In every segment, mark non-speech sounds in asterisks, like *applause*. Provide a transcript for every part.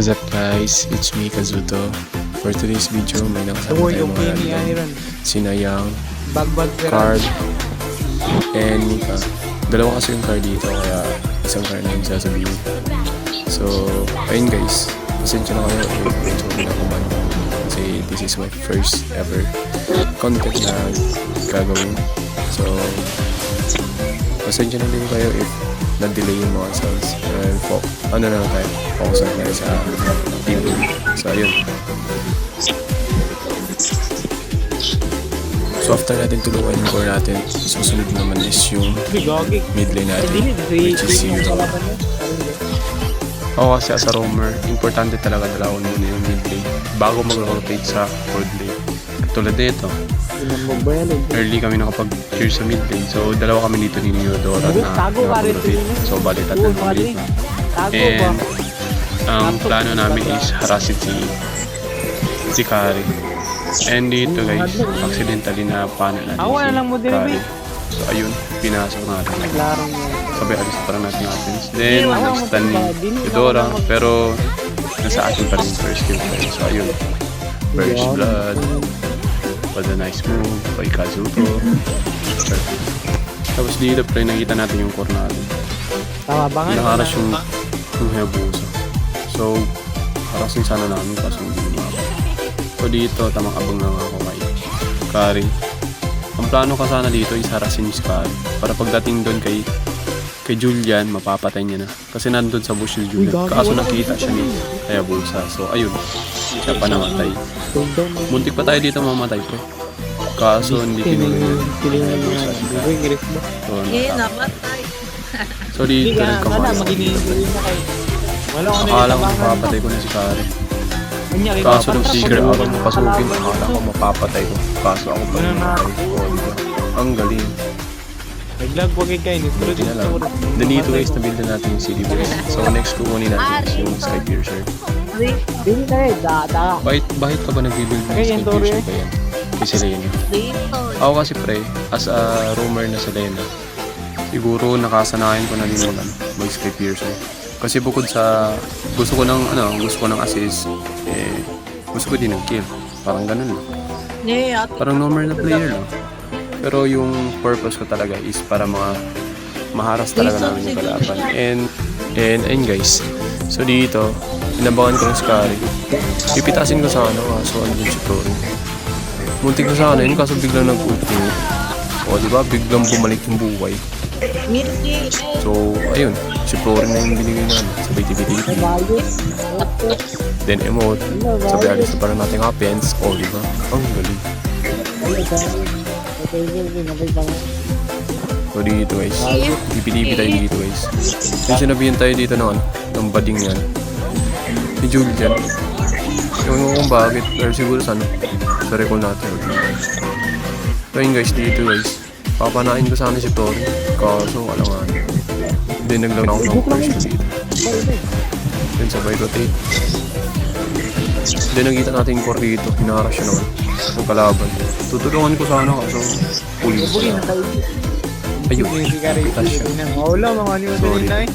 What's up guys? It's me Kazuto. For today's video, may nakasama Uy, tayo yung mga random. ron. Sina Yang, Bagbag Card, and Mika. Dalawa kasi yung card dito, kaya isang card na yung sasabihin. So, ayun guys. Pasensya na kayo if medyo pinakuman. Kasi this is my first ever content na gagawin. So, pasensya na din kayo if na-delay yung mga sounds. And po, ano na tayo, focus na tayo sa people. So, ayun. So, after natin tulungan yung core natin, susunod naman is yung mid lane natin, which is kalaban niya. Ako kasi as a roamer, importante talaga dalawin muna yung mid lane bago mag-rotate sa board lane. Tulad nito, Early kami nakapag-cheer sa mid lane. So, dalawa kami dito ni Neodora na din. So, bali Oo, tatlong pare. ulit. And, ang plano namin is harasin si si Kari. And dito guys, accidentally na paano natin Awa na lang mo din, Kari. So, ayun, pinasok natin. Sabay alis pa rin natin offense. Then, nag-stun ni Eudora, pero nasa atin pa rin first kill. So, ayun. First blood. Was a nice move by Kazuto. Perfect. Tapos dito, pre, nakita natin yung core natin. Tama ba nga? Nakaras yung, yung Hayabusa. So, harasin sana namin kaso hindi naman. So, dito, tamang abang na nga ako kay Kari. Ang plano ka sana dito is harasin si Kari. Para pagdating doon kay kay Julian, mapapatay niya na. Kasi nandun sa bush si Julian. Kaso nakita siya ni Hayabusa. So, ayun. Siya pa namatay. Muntik pa tayo dito mamatay, pre. Kaso hindi? So, Eh, natap- namatay. *laughs* so dito, Hindi ka, wala, nagkamali. maginihin na kayo. Wala ko na Akala ko mapapatay ko na si Kari. Kaso nung figure out mo pasukin, akala ko mapapatay ko. Kaso ako pa rin namatay. Ang galing. Naglag wag kayo ni Pero Buti na lang. Then dito guys, na-build na natin yung CD boys. So next kukunin natin is yung Sky Piercer. Dili na eh, da, da. Bakit, bakit ka ba nag-build ng yan, Tori. Piercer ba yan? Kasi Selena. Dito. Ako kasi pre, as a rumor na Selena, siguro nakasanayan ko na din mag, ano, mag Sky Piercer. Kasi bukod sa gusto ko ng ano, gusto ko ng assist, eh gusto ko din ng kill. Parang ganun lang. Ate. Parang normal na player lang. Pero yung purpose ko talaga is para mga maharas talaga namin yung kalaban. And, and, and guys, so dito, inabangan ko ng Scary. Pipitasin ko sa ano, kaso andun si Tori. Muntik ko sana yun, kaso biglang nag-ulti. O, di ba? Biglang bumalik yung buhay. So, ayun, si Florin na yung binigay namin. Sabay tipi-tipi. Then emote. Sabay alis na para natin offense. O, di ba? Ang galing. So dito guys, pipi tayo dito guys. Yung sinabihan tayo dito ng ano, ng bading yan. Si Julian. Ewan ko kung bakit, pero siguro sa ano, sa recall natin. So yun guys, dito guys. Papanain ko sana si Tori. Kaso wala nga. Then naglang ako ng first dito. Then sabay rotate. Then nakita natin yung core dito. Hinaras siya naman. Ng kalaban. Tutulungan ko sana kaso pulis siya. Ayun. Hindi ka rin. Pitas siya. Sorry. din na eh.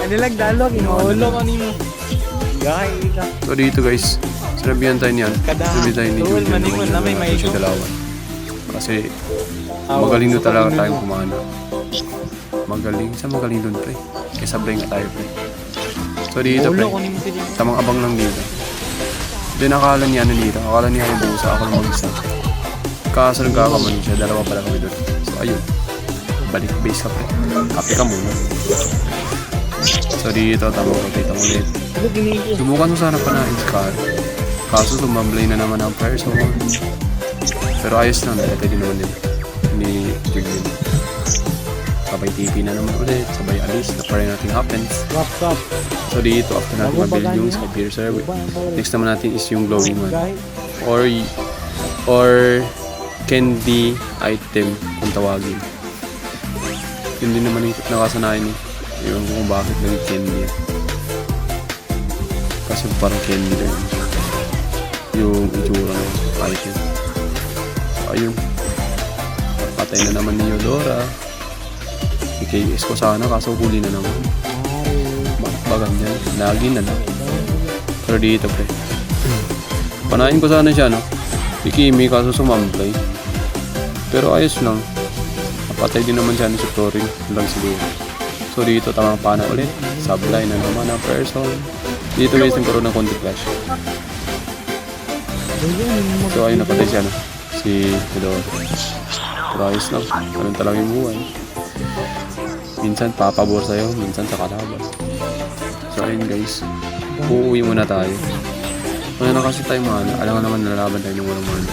Ano lang dalog, maulo ka ni mo. Gay ka. So dito guys, sinabihan tayo niyan. Sinabihan tayo ni Julian. maningon na may May siya maigo. dalawa. Kasi magaling doon talaga tayong kumana. Magaling. Sa magaling doon pre. Kaya sablay nga tayo pre. So dito pre, mo tamang abang lang dito. Then akala niya ano dito, akala niya ang busa, ako lang mag-isa. Kaso nagkakamali siya, dalawa pala kami doon. So ayun, balik base ka pre. Happy ka muna. So dito, tamang rotate ang ulit. Subukan mo sana pa na Scar. Kaso tumamblay na naman ang player so Pero ayos lang, dahil din naman din ni Julian. Sabay TP na naman ulit, sabay alis, na pa rin natin happens. So dito, after natin mabuild yung Sky Piercer, next naman natin is yung glowing one. Gay. Or, or candy item kung tawagin. Yun din naman yung nakasanayan ni. Ewan ko kung bakit naging candy yan. Kasi parang candy na yun. Yung itsura ng item. So, ayun. Patay na naman ni Eudora. IKS ko sana kaso huli na naman. Bakit ba ganyan? Lagi na lang. Pero dito, pre. Panahin ko sana siya, no? Si Kimi, kaso sumamplay. Pero ayos lang. Napatay din naman siya ni Sutorin. Yun lang siguro. So dito, tamang pana ulit. Sublight na naman ang person. Dito guys, nagkaroon ng konti flash. So ayun, napatay siya, no? Si. Pero ayos lang. Ganun talaga yung buhay. Minsan papabor sa'yo, minsan sa kalaban. So ayun guys, uuwi muna tayo. Ano na kasi tayo mga alam nga naman nalalaban tayo ng walang mana.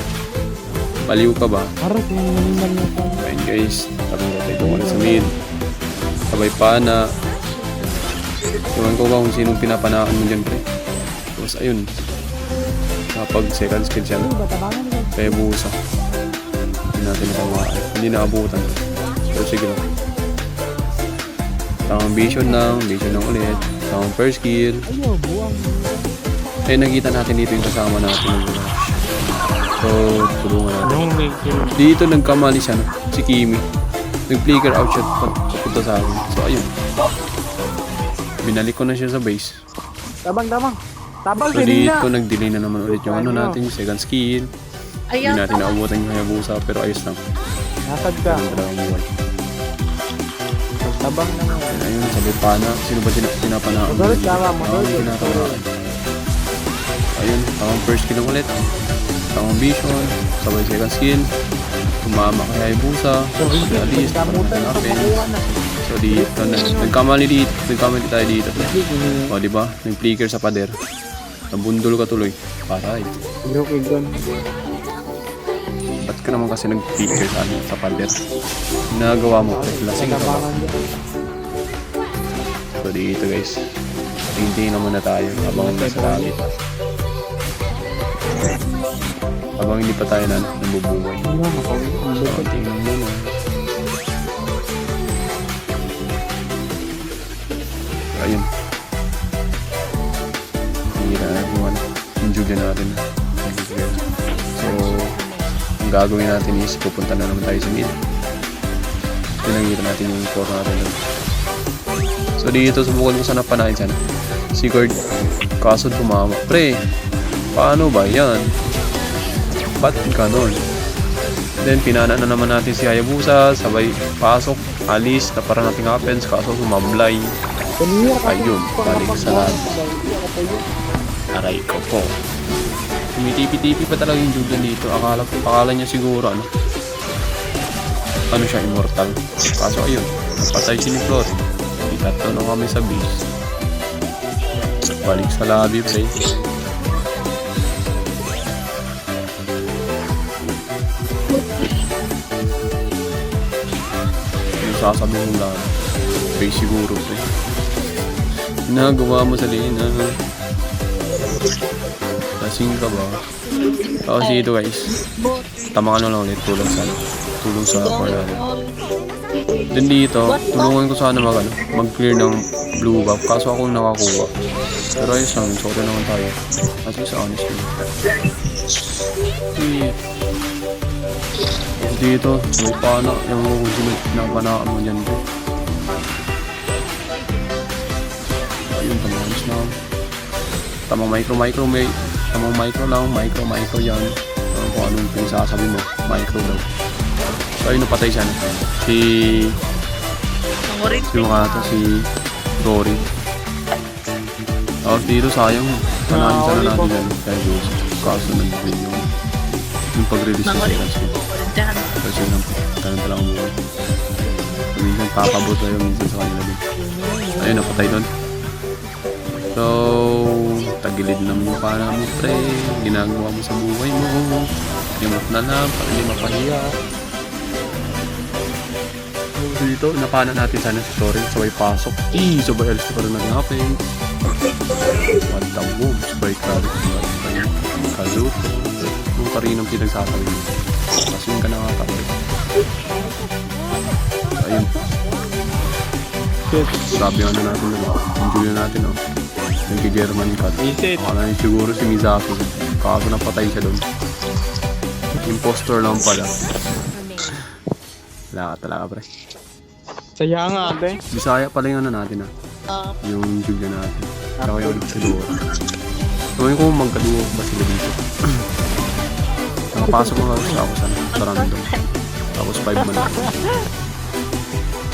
Baliw ka ba? Na pa. Ayun guys, tapos tayo doon ulit sa mid. Sabay pana. Iwan ko ba kung sinong pinapanaan mo dyan pre. Tapos ayun, kapag second skill siya na, kaya busa. Hindi natin nakamaan. Hindi naabutan. Pero sige lang. Tamang vision lang, vision lang ulit. Tamang first skill. Eh, nakita natin dito yung kasama natin ng Rush. So, tulungan natin. May? Dito nagkamali siya, no? si Kimi. Nag-flicker out shot pa, papunta sa akin. So, ayun. Binalik ko na siya sa base. Tabang, tabang. Tabang, So, hindi na. dito nag-delay na naman ulit yung ano natin, yung second skill. Hindi Ayan. natin naabutan yung Hayabusa, pero ayos lang. Nasad ka. Tabang na nga. Ayun, ayun, sabi pana. Sino ba sina pinapanaan? Magalit, tama, pinapanaan. Ayun, tamang first skill ulit. Tamang vision, sabay second skill. Tumama kay Hayabusa. So, hindi. Alis, Kamutan sa hanapin. pakuha na. So dito, nag nagkamali dito, nagkamali tayo dito. Hindi. O, di ba? Nag-flicker sa pader. Nabundol ka tuloy. Paray. Bro, kigon. Ba't ka naman kasi nag-flicker sa, sa pader? Nagawa mo, lasing ka ba? So dito guys, tingin naman na tayo habang nasa langit. Habang hindi pa tayo na nabubuhay. So tingnan mo na. Ayun. Hira na ano, yung Julia natin. So, ang gagawin natin is pupunta na naman tayo sa mid. Pinangita natin yung core natin. doon. So dito, subukan ko sana panahin siya. Sigurd, kaso tumama. Pre, paano ba yan? Ba't ganon? Then, pinana na naman natin si Hayabusa, sabay pasok, alis, na para nating offense, kaso sumablay. Ayun, balik sa lahat. Aray ko po. Tumitipi-tipi pa talaga yung Julian dito. Akala, akala niya siguro, ano, ano siya, immortal. Kaso ayun, napatay si ni Flory. Itatlo na kami sa base. Balik sa lobby, pre. Yung sasabi mo lang, base siguro, pre. Ginagawa mo sa lina. Lasing ka ba? Tapos dito guys, tama ka na lang ulit tulong sa tulong sa corner. Then dito, tulungan ko sana mag, ano, mag-clear ng blue buff. Kaso ako nakakuha. Pero ayos lang, sorry naman tayo. At least honestly. Yeah. Dito, may pana. Yung kung sino pinapanaan mo dyan. Bro. Ayun, tamahanis na. Tamang micro, micro, may tamang micro lang, micro, micro yan. Uh, kung anong pinagsasabi mo, micro daw. So ayun, napatay siya. Si. Si mga ito, si Rory. Tapos dito sayang, panahin sana natin yan kay Rose. Kaso nag-delay yung, pag-release ng ko. Dyan. Kasi yun, ganun talaga ang buhay. So, minsan papabot tayo, minsan sa kanila din. Ayun, napatay doon. So, tagilid ng mukha na mo, pre. Ginagawa mo sa buhay mo. Limot na lang, para hindi mapahiya. So, dito, napana natin sana si Torin. Sabay pasok. Eh, sabay alis pa rin natin happen. One time boom. Sabay Claric. Kazuto. Yung karinang pinagsasabi mo. Kasi yung ka nakakapit. Ayun. Shit. Grabe ano natin na Yung Julia natin, oh. Nag-German cut. Akala niya siguro si Mizaki. Kaso napatay siya doon. Impostor lang pala. Wala ka talaga, pre. Saya nga, ate. Bisaya pala yung ano natin, ah. Yung Julia natin. Tsaka yung ano, si Dora. Gawin ko magkaduo ba sila dito. Nakapasok mga sa ako sa, sa random. Tapos 5 man ako.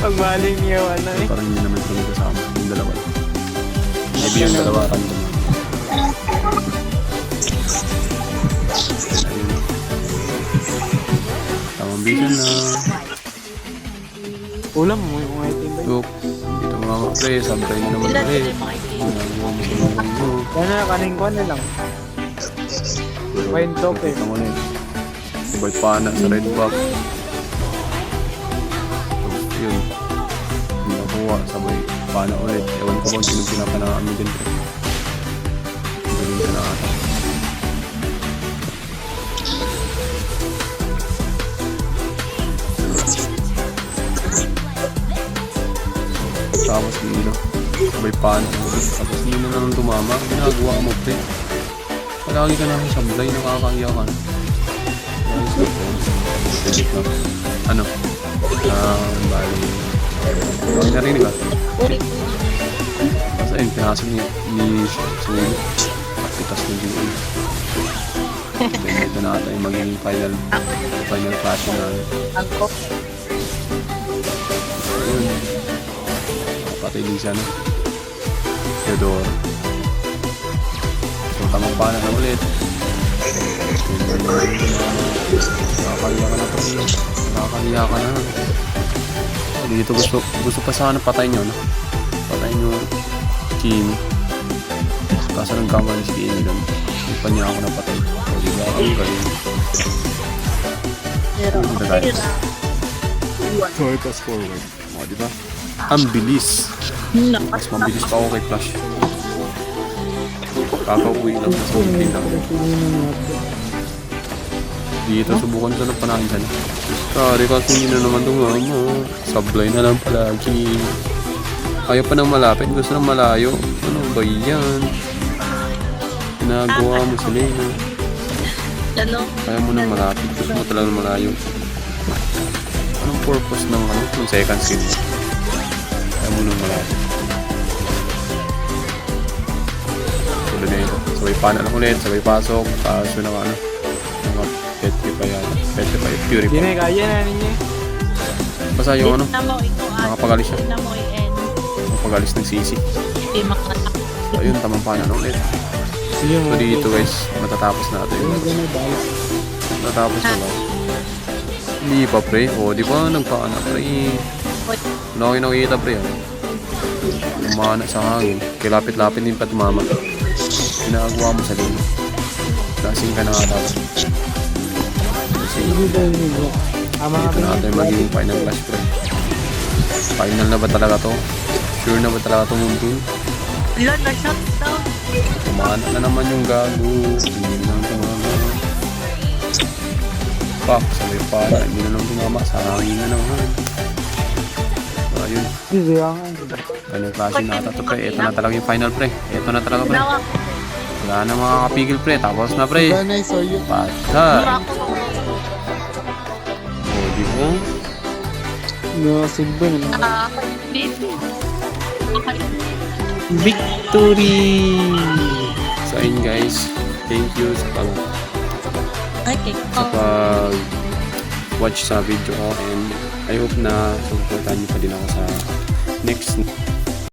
Pag maling niya, ano eh. Parang hindi naman kami kasama. Yung dalawa. Maybe yung dalawa random. Tamang vision na. Ulam mo yung mga itim ba? Look, dito mga pre, sabay na naman ulit. mo mo. Yan na, kaning ko na lang. Wine top eh. Nakita mo na eh. Sabay pa na sa red box. Tapos yun. Nakuha. Sabay pa na ulit. Ewan ko kung sino pinapanaan din. Galing ka na ata. Tapos Nino. Sabay pa na ulit. Tapos Nino na nang tumama. Ginagawa mo pre. Palagi ka sablay, na. Ayos na po. Ano? Ah, bali. Ano narinig ka? Kasi ayun, pinasok ni, ni Suli. Pitas ng GA. Then ito na ata yung magiging final final clash na Ang ko. ayun. Patay din siya no? Theodore. So tamang pana na ulit. Nakakahiya ka na pa rin. Nakakahiya ka na. Dito gusto, gusto pa sana patayin nyo, no? Patayin nyo Kimi. Kaso nagkamali si Kimi doon. Hindi pa niya ako napatay. O diba? Ang galing. Pero okay na. So, fast forward. O, diba? Ang bilis. Mas mabilis pa ako kay Flash. Kakauwi lang sa something lang. Dito, subukan ko ng panahin dyan. Sorry, kasi hindi na naman tumama. Sablay na lang palagi. Ayaw pa ng malapit, gusto ng malayo. Ano ba yan? Ginagawa mo si Lena. Ano? Ayaw mo ng malapit, gusto mo talaga malayo. Anong purpose ng, ano, ng second skill mo? Ayaw mo ng malapit. Tulad na ito. Sabay pa na lang ulit, sabay pasok. Kaso na ano, mga petrify yan. Petrify, Hindi purify. na, kaya na ninyo. Basta yung ano, ito. ah. Nakapagalis siya. Tignan mo i-end. pagalis ng sisi. Hindi. So ayun, tamang pa na lang ulit. So dito guys, matatapos na ito yung Matatapos na lang. Hindi pa pre. O, di ba nagpaana pre? Nakikita pre. ah. Umana sa hangin. Kilapit-lapit din pa tumama. Ginagawa mo sa lino. Lasing ka na nga dapat. Kasi dito na yung magiging final clash pre. Final na ba talaga to? Sure na ba talaga to mundo? Wala na shut down. Kumana na naman yung gago. Hindi na lang tumama. Fuck, sabay pa na. Hindi na lang tumama. Sa hangin na naman. Ayun. Hindi, ang Ganyung klase na ata to pre. Ito na talaga yung final pre. Ito na talaga pre. Wala na makakapigil pre. Tapos na pre. Ganay, so yun. Pata. Mura ko. O, di mo. No, silbo na. Ah, hindi. Okay. Victory! So, ayun guys. Thank you sa pag Okay. sa pag watch sa video ko and I hope na supportan niyo pa din ako sa next